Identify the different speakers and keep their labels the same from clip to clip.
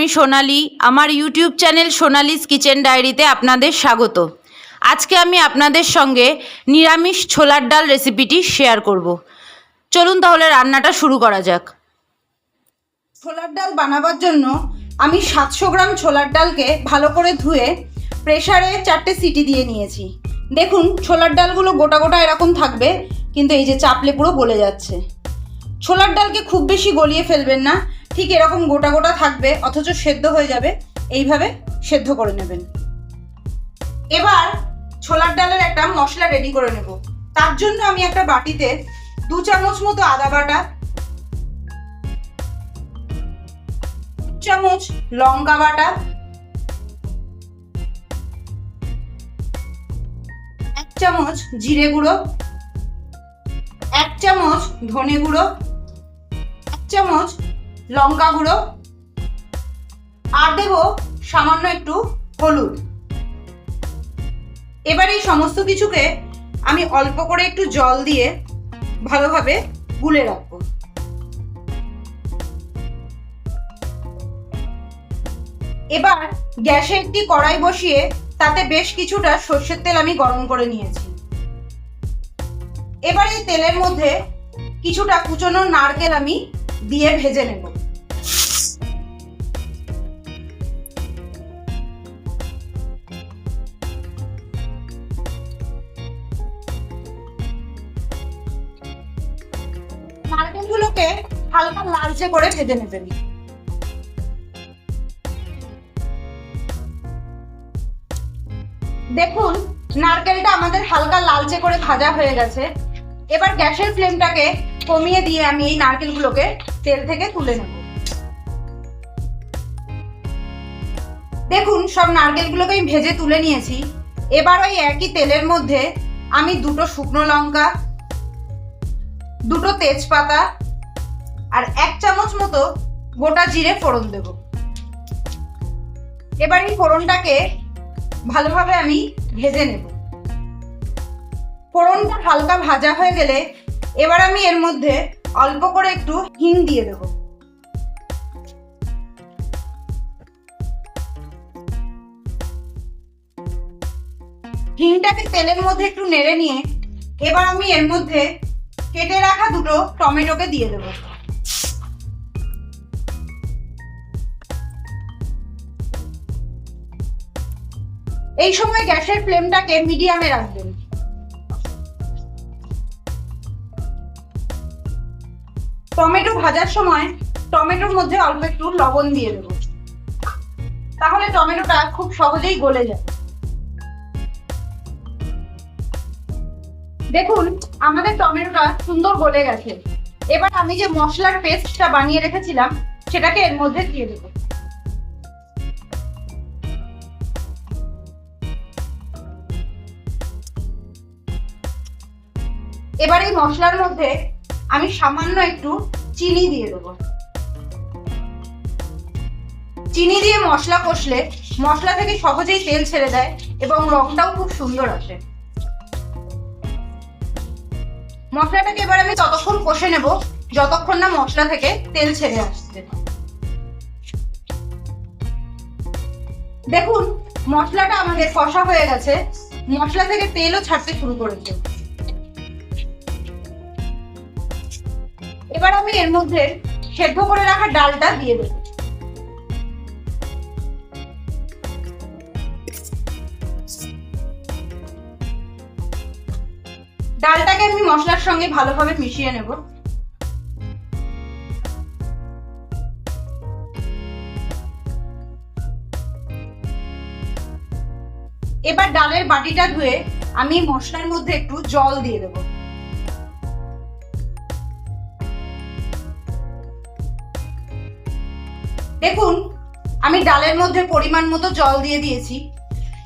Speaker 1: আমি সোনালি, আমার YouTube channel Sonali's kitchen ডায়েরিতে আপনাদের স্বাগত। আজকে আমি আপনাদের সঙ্গে নিরামিষ ছোলার ডাল রেসিপিটি শেয়ার করব। চলুন তাহলে রান্নাটা শুরু করা যাক। ছোলার ডাল বানাবার জন্য আমি সাতশো গ্রাম ছোলার ডালকে ভালো করে ধুয়ে প্রেসারে চারটে সিটি দিয়ে নিয়েছি। দেখুন, ছোলার ডালগুলো গোটা গোটা এরকম থাকবে, কিন্তু এই যে চাপলে পুরো গলে যাচ্ছে। ছোলার ডালকে খুব বেশি গলিয়ে ফেলবেন না ঠিক এরকম গোটা গোটা থাকবে, অথচ সেদ্ধ হয়ে যাবে, এইভাবে সেদ্ধ করে নেবেন। এবার ছোলার ডালের একটা মশলা রেডি করে নেব। তার জন্য আমি একটা বাটিতে দু চামচ মতো আদা বাটা চামচ লঙ্কা বাটা, এক চামচ জিরে গুঁড়ো, এক চামচ ধনে গুঁড়ো, এক চামচ লঙ্কা গুঁড়ো। আর দেব সামান্য একটু হলুদ। এবার এই সমস্ত কিছুকে আমি অল্প করে একটু জল দিয়ে ভালোভাবে গুলে রাখব। এবার গ্যাসে একটি কড়াই বসিয়ে তাতে বেশ কিছুটা সর্ষের তেল আমি গরম করে নিয়েছি। এবার এই তেলের মধ্যে কিছুটা কুচনো নারকেল আমি দিয়ে ভেজে নেব। নারকেলগুলোকে হালকা লালচে করে ভেজে নেবেন। দেখুন, নারকেলটা আমাদের হালকা লালচে করে ভাজা হয়ে গেছে। এবার গ্যাসের ফ্লেমটাকে কমিয়ে দিয়ে আমি এই নারকেলগুলোকে তেল থেকে তুলে নেব। দেখুন, সব নারকেলগুলোকে আমি ভেজে তুলে নিয়েছি। এবার ওই একই তেলের মধ্যে আমি দুটো শুকনো লঙ্কা দুটো তেজপাতা আর এক চামচ মতো গোটা জিরে ফোড়ন দেব। এবার এই ফোড়নটাকে ভালোভাবে আমি ভেজে নেব। ফোড়নটা হালকা ভাজা হয়ে গেলে এবার আমি এর মধ্যে অল্প করে একটু হিং দিয়ে দেব। হিংটাকে তেলের মধ্যে একটু নেড়ে নিয়ে এবার আমি এর মধ্যে কেটে রাখা দুটো টমেটোকে দিয়ে দেব। এই সময় গ্যাসের ফ্লেমটাকে মিডিয়ামে রাখবেন। টমেটো ভাজার সময় টমেটোর মধ্যে অল্প একটু লবণ দিয়ে দেবো। তাহলে টমেটোটা খুব সহজেই গলে যায় দেখুন, আমাদের টমেটোটা সুন্দর গলে গেছে। এবার আমি যে মশলার পেস্টটা বানিয়ে রেখেছিলাম, সেটাকে এর মধ্যে দিয়ে দেবো। এবার এই মশলার মধ্যে আমি সামান্য একটু চিনি দিয়ে দেবো। চিনি দিয়ে মশলা কষলে মশলা থেকে সহজেই তেল ছেড়ে দেয় এবং রংটাও খুব সুন্দর আসে। মশলাটাকে এবার আমি ততক্ষণ কষে নেব, যতক্ষণ না মশলা থেকে তেল ছেড়ে আসছে। দেখুন, মশলাটা আমাদের কষা হয়ে গেছে। মশলা থেকে তেলও ছাড়তে শুরু করেছে। এবার আমি এর মধ্যে সেদ্ধ করে রাখা ডালটা দিয়ে দেবো। ডালটাকে আমি মশলার সঙ্গে ভালোভাবে মিশিয়ে নেব। এবার ডালের বাটিটা ধুয়ে আমি মশলার মধ্যে একটু জল দিয়ে দেব। দেখুন, আমি ডালের মধ্যে পরিমাণ মতো জল দিয়ে দিয়েছি।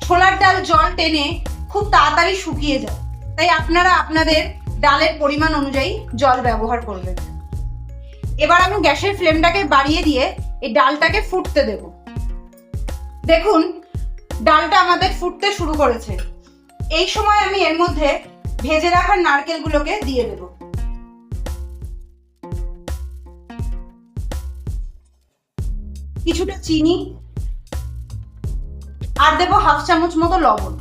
Speaker 1: ছোলার ডাল জল টেনে খুব তাড়াতাড়ি শুকিয়ে যায়। তাই আপনারা আপনাদের ডালের পরিমাণ অনুযায়ী জল ব্যবহার করবেন। এবার আমি গ্যাসের ফ্লেমটাকে বাড়িয়ে দিয়ে এই ডালটাকে ফুটতে দেব। দেখুন, ডালটা আমাদের ফুটতে শুরু করেছে। এই সময় আমি এর মধ্যে ভেজে রাখা নারকেলগুলোকে দিয়ে দেব। কিছুটা চিনি, আর দেবো হাফ চামচ মতো লবণ।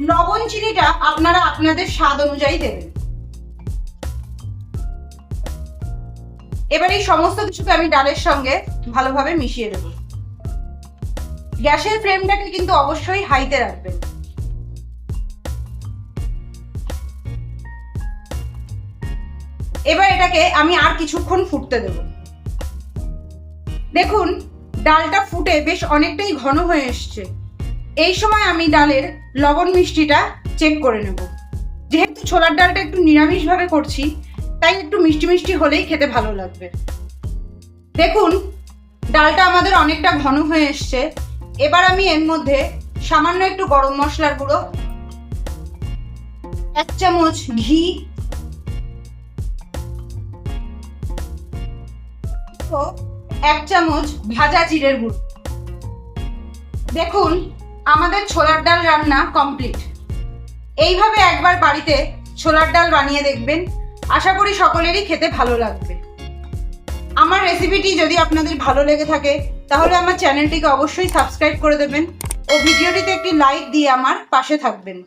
Speaker 1: লবণ চিনিটা আপনারা আপনাদের স্বাদ অনুযায়ী দেবেন। এবার এই সমস্ত কিছুকে আমি ডালের সঙ্গে ভালোভাবে মিশিয়ে দেবো। গ্যাসের ফ্লেমটাকে কিন্তু অবশ্যই হাইতে রাখবেন। এবার এটাকে আমি আর কিছুক্ষণ ফুটতে দেব। দেখুন, ডালটা ফুটে বেশ অনেকটাই ঘন হয়ে এসছে। এই সময় আমি ডালের লবণ মিষ্টিটা চেক করে নেব। যেহেতু ছোলার ডালটা একটু নিরামিষভাবে করছি, তাই একটু মিষ্টি মিষ্টি হলেই খেতে ভালো লাগবে। দেখুন, ডালটা আমাদের অনেকটা ঘন হয়ে এসছে। এবার আমি এর মধ্যে সামান্য একটু গরম মশলার গুঁড়ো, এক চামচ ঘি এক চামচ ভাজা জিরের গুঁড়ো। দেখুন আমাদের ছোলার ডাল রান্না কমপ্লিট এইভাবে একবার বাড়িতে ছোলার ডাল বানিয়ে দেখবেন, আশা করি সকলেরই খেতে ভালো লাগবে। আমার রেসিপিটি যদি আপনাদের ভালো লেগে থাকে, তাহলে আমার চ্যানেলটিকে অবশ্যই সাবস্ক্রাইব করে দেবেন ও ভিডিওটিতে একটি লাইক দিয়ে আমার পাশে থাকবেন।